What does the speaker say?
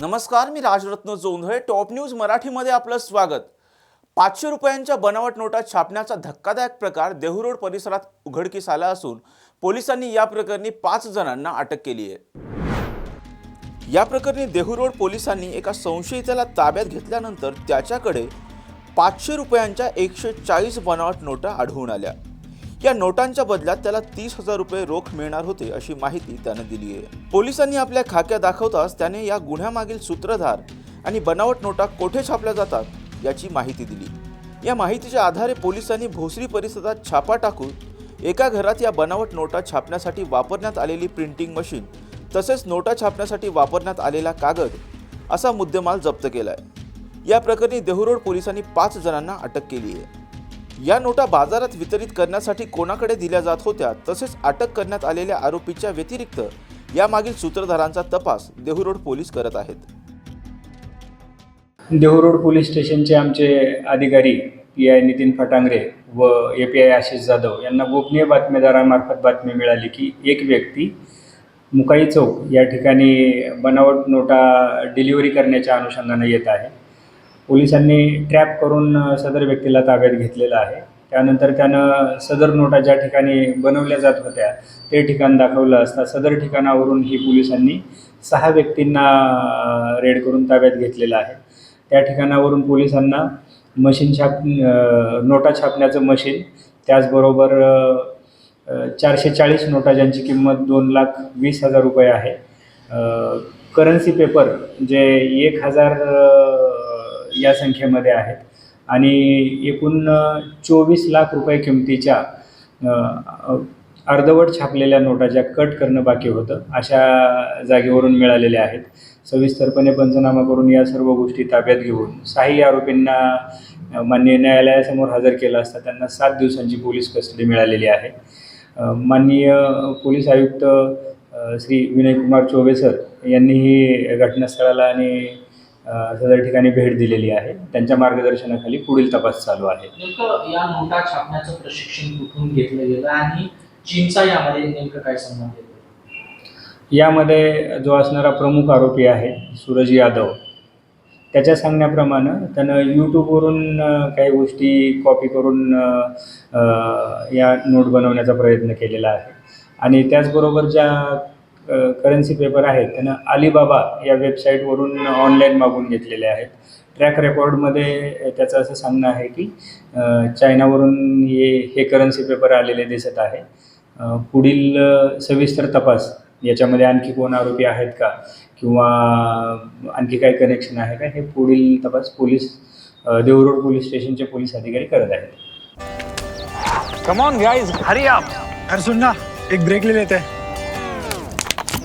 नमस्कार मी Rajratna Jondhale. Top news मराठीमध्ये आपलं स्वागत. पाचशे रुपयांच्या बनावट नोटा छापण्याचा धक्कादायक प्रकार देहू परिसरात उघडकीस आला असून पोलिसांनी या प्रकरणी पाच जणांना अटक केली आहे. या प्रकरणी देहू रोड पोलिसांनी एका संशयिताला ताब्यात घेतल्यानंतर त्याच्याकडे पाचशे रुपयांच्या एकशे चाळीस बनावट नोटा आढळून आल्या. या नोटांच्या बदल्यात त्याला तीस हजार रुपये रोख मिळणार होते अशी माहिती त्यानं दिली आहे. पोलिसांनी आपल्या खाक्या दाखवताच त्याने या गुन्ह्यामागील सूत्रधार आणि बनावट नोटा कोठे छापल्या जातात याची माहिती दिली. या माहितीच्या आधारे पोलिसांनी भोसरी परिसरात छापा टाकून एका घरात या बनावट नोटा छापण्यासाठी वापरण्यात आलेली प्रिंटिंग मशीन तसेच नोटा छापण्यासाठी वापरण्यात आलेला कागद असा मुद्देमाल जप्त केला आहे या प्रकरणी देहूरोड पोलिसांनी पाच जणांना अटक केली आहे. या नोटा बाजारात वितरित करण्यासाठी कोणाकडे दिल्या जात होत्या तसेच अटक करण्यात आलेल्या आरोपीच्या व्यतिरिक्त यामागील सूत्रधारांचा तपास देहूरोड पोलीस करत आहेत. देहूरोड पोलीस स्टेशनचे आमचे अधिकारी पी आय नितीन फटांगरे व A P I Ashish Jadhav यांना गोपनीय बातमीदारामार्फत बातमी मिळाली की एक व्यक्ती मुकाई चौक या ठिकाणी बनावट नोटा डिलिव्हरी करण्याच्या अनुषंगानं येत आहे. पोलिसांनी ट्रॅप करून सदर व्यक्तीला ताब्यात घेतलेलं आहे. त्यानंतर त्यानं सदर नोटा ज्या ठिकाणी बनवल्या जात होत्या ते ठिकाण दाखवलं असता सदर ठिकाणावरून ही पोलिसांनी सहा व्यक्तींना रेड करून ताब्यात घेतलेलं आहे. त्या ठिकाणावरून पोलिसांना मशीन छाप नोटा छापण्याचं मशीन त्याचबरोबर चारशे चाळीस नोटा ज्यांची किंमत दोन लाख वीस हजार रुपये आहे. करन्सी पेपर जे एक हजार या संख्येमध्ये आहेत आणि एकूण चोवीस लाख रुपये किमतीच्या अर्धवट छापलेल्या नोटा ज्या कट करणं बाकी होतं. अशा जागेवरून मिळालेल्या आहेत. सविस्तरपणे पंचनामा करून या सर्व गोष्टी ताब्यात घेऊन साही आरोपींना माननीय न्यायालयासमोर हजर केलं असता त्यांना सात दिवसांची पोलीस कस्टडी मिळालेली आहे. माननीय पोलीस आयुक्त श्री विनयकुमार चौबे सर यांनीही घटनास्थळाला आणि सदर ठिकाणी भेट दिलेली आहे त्यांच्या मार्गदर्शनाखाली पुढील तपास चालू आहे. नेमकं या नोटा छापण्याचं प्रशिक्षण कुठून घेतलं गेलं आणि चीनचा यामध्ये नेमकं काय संबंध यामध्ये जो असणारा प्रमुख आरोपी आहे सूरज यादव त्याच्या सांगण्याप्रमाणे त्यानं यूट्यूबवरून काही गोष्टी कॉपी करून या नोट बनवण्याचा प्रयत्न केलेला आहे. आणि त्याचबरोबर ज्या करन्सी पेपर आहेत त्यानं अलिबाबा या वेबसाईटवरून ऑनलाईन मागून घेतलेले आहेत. ट्रॅक रेकॉर्डमध्ये त्याचं असं सांगणं आहे की चायनावरून हे हे करन्सी पेपर आलेले दिसत आहे. पुढील सविस्तर तपास याच्यामध्ये आणखी कोण आरोपी आहेत का? किंवा आणखी काही कनेक्शन आहे का? हे पुढील तपास पोलीस देवरोड पोलीस स्टेशनचे पोलीस अधिकारी करत आहेत. Come on guys hurry up अरे सुन ना एक ब्रेक ले लेते. हैं